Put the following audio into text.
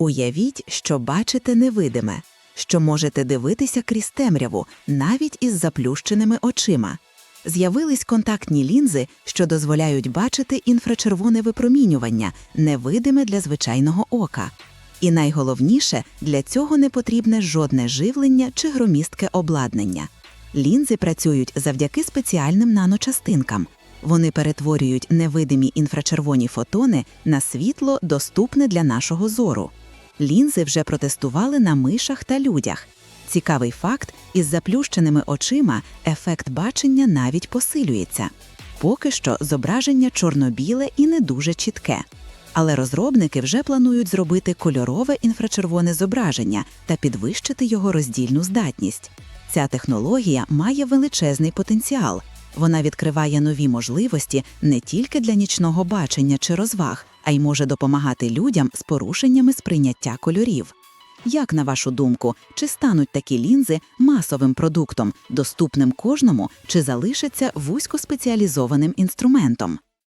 Уявіть, що бачите невидиме, що можете дивитися крізь темряву, навіть із заплющеними очима. З'явились контактні лінзи, що дозволяють бачити інфрачервоне випромінювання, невидиме для звичайного ока. І найголовніше, для цього не потрібне жодне живлення чи громістке обладнання. Лінзи працюють завдяки спеціальним наночастинкам. Вони перетворюють невидимі інфрачервоні фотони на світло, доступне для нашого зору. Лінзи вже протестували на мишах та людях. Цікавий факт: із заплющеними очима ефект бачення навіть посилюється. Поки що зображення чорно-біле і не дуже чітке. Але розробники вже планують зробити кольорове інфрачервоне зображення та підвищити його роздільну здатність. Ця технологія має величезний потенціал. Вона відкриває нові можливості не тільки для нічного бачення чи розваг, а й може допомагати людям з порушеннями сприйняття кольорів. Як на вашу думку, чи стануть такі лінзи масовим продуктом, доступним кожному, чи залишаться вузькоспеціалізованим інструментом?